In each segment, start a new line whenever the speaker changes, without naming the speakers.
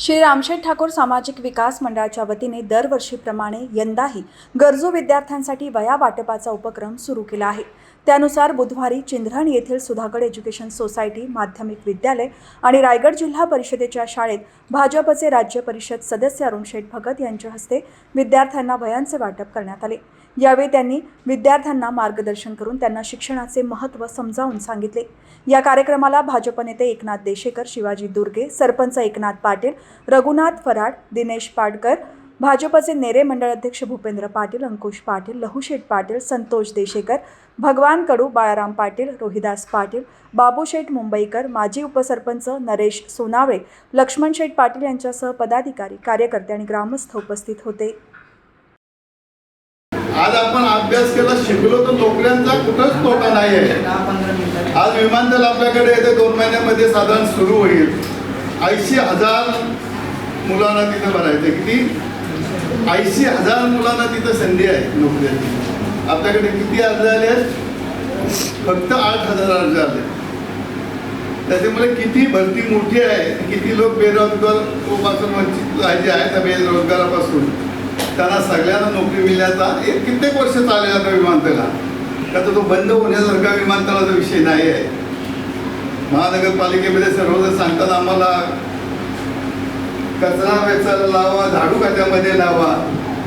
श्री रामशेठ ठाकूर सामाजिक विकास मंडळाच्या वतीने दरवर्षीप्रमाणे यंदाही गरजू विद्यार्थ्यांसाठी वया वाटपाचा उपक्रम सुरू केला आहे. त्यानुसार बुधवारी चिंधरण येथील सुधागड एज्युकेशन सोसायटी माध्यमिक विद्यालय आणि रायगड जिल्हा परिषदेच्या शाळेत भाजपचे राज्य परिषद सदस्य अरुण शेठ भगत यांच्या हस्ते विद्यार्थ्यांना वयांचे वाटप करण्यात आले. यावेळी त्यांनी विद्यार्थ्यांना मार्गदर्शन करून त्यांना शिक्षणाचे महत्त्व समजावून सांगितले. या कार्यक्रमाला भाजप नेते एकनाथ देशेकर शिवाजी दुर्गे सरपंच एकनाथ पाटील रघुनाथ फराड दिनेश पाडकर भाजपचे नेरे मंडळ अध्यक्ष भूपेंद्र पाटील अंकुश पाटील लहुशेठ पाटील संतोष देशेकर भगवान कडू बाळाराम पाटील रोहिदास पाटील बाबूशेठ मुंबईकर माजी उपसरपंच नरेश सोनावळे लक्ष्मण शेठ पाटील यांच्यासह पदाधिकारी कार्यकर्ते आणि ग्रामस्थ उपस्थित होते.
आज आपण अभ्यास केला शिकलो तर नोकऱ्यांचा कुठंच तोटा नाही आहे. आज विमानतळ आपल्याकडे येते दोन महिन्यामध्ये साधारण सुरू होईल. ऐंशी हजार मुलांना तिथं भरायचं किती? ऐंशी हजार मुलांना तिथं संधी आहे नोकऱ्याची. आपल्याकडे किती अर्ज आले आहेत? फक्त आठ हजार अर्ज आले त्याच्यामुळे किती भरती मोठी आहे किती लोक बेरोजगारपासून वंचित जे आहेत त्या बेरोजगारापासून. त्यांना सगळ्यांना नोकरी मिळण्याचा एक कित्येक वर्ष चाललेला आता विमानतळा का तर तो बंद होण्यासारखा विमानतळाचा विषय नाही आहे. महानगरपालिकेमध्ये सर्वजण सांगतात आम्हाला कचरा वेचायला लावा झाडू खात्यामध्ये लावा.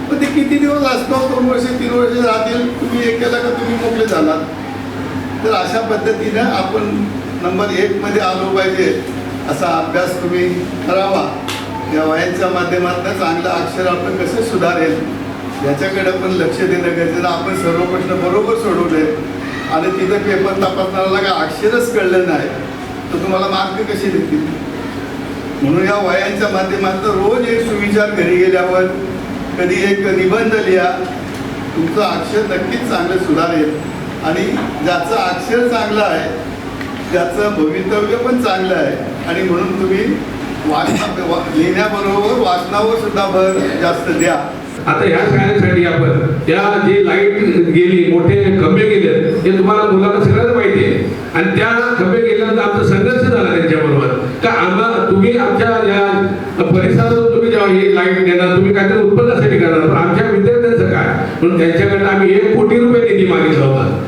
पण ते किती दिवस असतो? दोन वर्ष तीन वर्ष राहतील? तुम्ही एक केला का तुम्ही मोकळे झालात? तर अशा पद्धतीनं आपण नंबर एकमध्ये आलो पाहिजे असा अभ्यास तुम्ही करावा. या वयांच्या माध्यमातून चांगलं अक्षर आपण कसं सुधारेल याच्याकडे पण लक्ष देणं गरजेचं आपण सर्व प्रश्न बरोबर सोडवले आणि तिथं पेपर तपासणाऱ्याला काय अक्षरच कळलं नाही. तर तुम्हाला मार्क कसे देतील? म्हणून या वयांच्या माध्यमातून रोज एक सुविचार घरी गेल्यावर कधी एक निबंध लिहा तुमचं अक्षर नक्कीच चांगलं सुधारेल. आणि ज्याचं अक्षर चांगलं आहे त्याचं भवितव्य पण चांगलं आहे. आणि म्हणून तुम्ही वाचना लिहिण्याबरोबर वाचनावर सुद्धा भर जास्त द्या.
आता ह्या शाळेसाठी आपण त्या जे लाइट गेली मोठे खंबे गेले हे तुम्हाला मुलांना सगळ्यांना माहिती आहे. आणि त्या खंबे गेल्यानंतर आमचा संघर्ष झाला त्यांच्याबरोबर. का आम्हाला तुम्ही आमच्या या परिसरातून तुम्ही जेव्हा ही लाइट देणार तुम्ही काहीतरी उत्पन्नासाठी करणार पण आमच्या विद्यार्थ्यांचं काय? म्हणून त्यांच्याकडनं आम्ही एक कोटी रुपये निधी मागितला होता.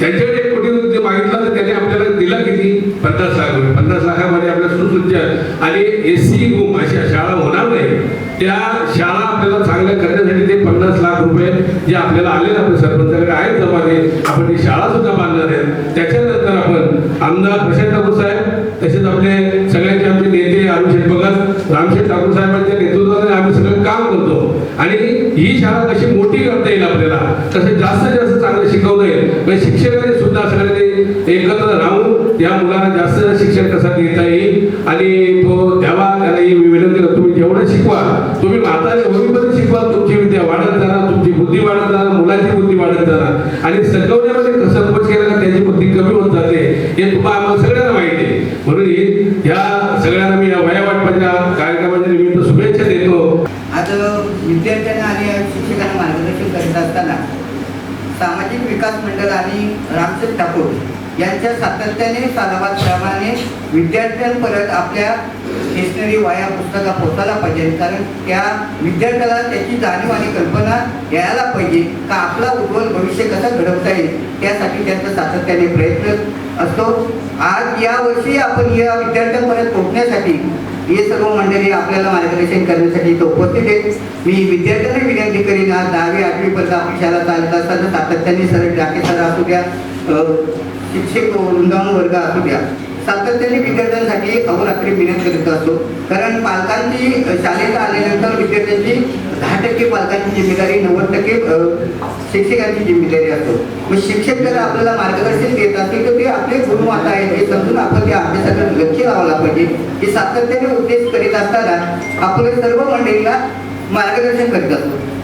त्यांच्याकडे एक कोटी रुपये मागितला तर त्याने आपल्याला दिला किती? पन्नास लाख रुपये पन्नास लाखामध्ये आपल्या सुसज्ज आणि एस सी रूम अशा शाळा होणार नाही. त्या शाळा आपल्याला चांगल्या करण्यासाठी ते पन्नास लाख रुपये जे आपल्याला आले ना आपल्या सरपंचाकडे आहेत जमाने आपण ती शाळा सुद्धा बांधणार आहेत. त्याच्यानंतर आपण आमदार प्रशांत ठाकूर साहेब तसेच आपले सगळ्यांचे आमचे नेते अरुणशेठ भगत रामशेठ ठाकूर साहेबांच्या नेतृत्वाने आम्ही सगळं काम करतो. आणि ही शाळा कशी मोठी करता येईल आपल्याला? कसं जास्तीत जास्त चांगलं शिकवून म्हणजे शिक्षकांनी सुद्धा सगळ्यांनी एकत्र राहून या मुलांना जास्त शिक्षण कसं देता येईल? आणि तो द्यावा त्याला विनंती करतो. तुम्ही जेवढं शिकवा तुम्ही म्हातारे होईपर्यंत शिकवा. तुमची विद्या वाढत जाणार तुमची बुद्धी वाढत जाणार मुलाची बुद्धी वाढत जाणार आणि शिकवण्यामध्ये कसं कोच केला त्याची बुद्धी कमी होत जाते. हे तुम्हाला आम्हाला सगळ्यांना माहिती आहे. म्हणून या सगळ्यांना मी या वया वाटपाच्या कार्यक्रमाच्या निमित्त शुभेच्छा देतो.
आज विद्यार्थ्यांना आणि शिक्षकांना मार्गदर्शन करत असताना सामाजिक विकास मंडळ आणि रामचंद ठाकूर यांच्या सातत्याने सालाबादप्रमाणे विद्यार्थ्यांपर्यंत आपल्या स्टेशनरी वाया पुस्तका पोचायला पाहिजे. कारण त्या विद्यार्थ्याला त्याची जाणीव आणि कल्पना यायला पाहिजे का आपला उज्ज्वल भविष्य कसं घडवता येईल? त्यासाठी त्यांचा सातत्याने प्रयत्न असतो. आज यावर्षी आपण या विद्यार्थ्यांपर्यंत पोहोचण्यासाठी हे सर्व मंडळी आपल्याला मार्गदर्शन करण्यासाठी इथं उपस्थित आहेत. मी विद्यार्थ्यांना विनंती करीन आज दहावी आठवीपर्यंत आपली शाळा चालत असताना सातत्याने सर डाके सर असू द्या शिक्षक वृंदावन वर्ग असू द्या. सातत्याने विद्यार्थ्यांसाठी अहोरात्री विनंती करीत असतो. कारण पालकांची शाळेत आल्यानंतर विद्यार्थ्यांची टक्के पालकांची जिम्मेदारी नव्वद टक्के शिक्षकांची जिम्मेदारी असतो. मग शिक्षक जर आपल्याला मार्गदर्शन देत असतील तर ते आपले गुरुमाता आहेत. हे समजून आपण त्या अभ्यासाकडे लक्ष लावायला पाहिजे. हे सातत्याने उद्देश करीत असताना आपल्या सर्व मंडळीला मार्गदर्शन करीत असतो.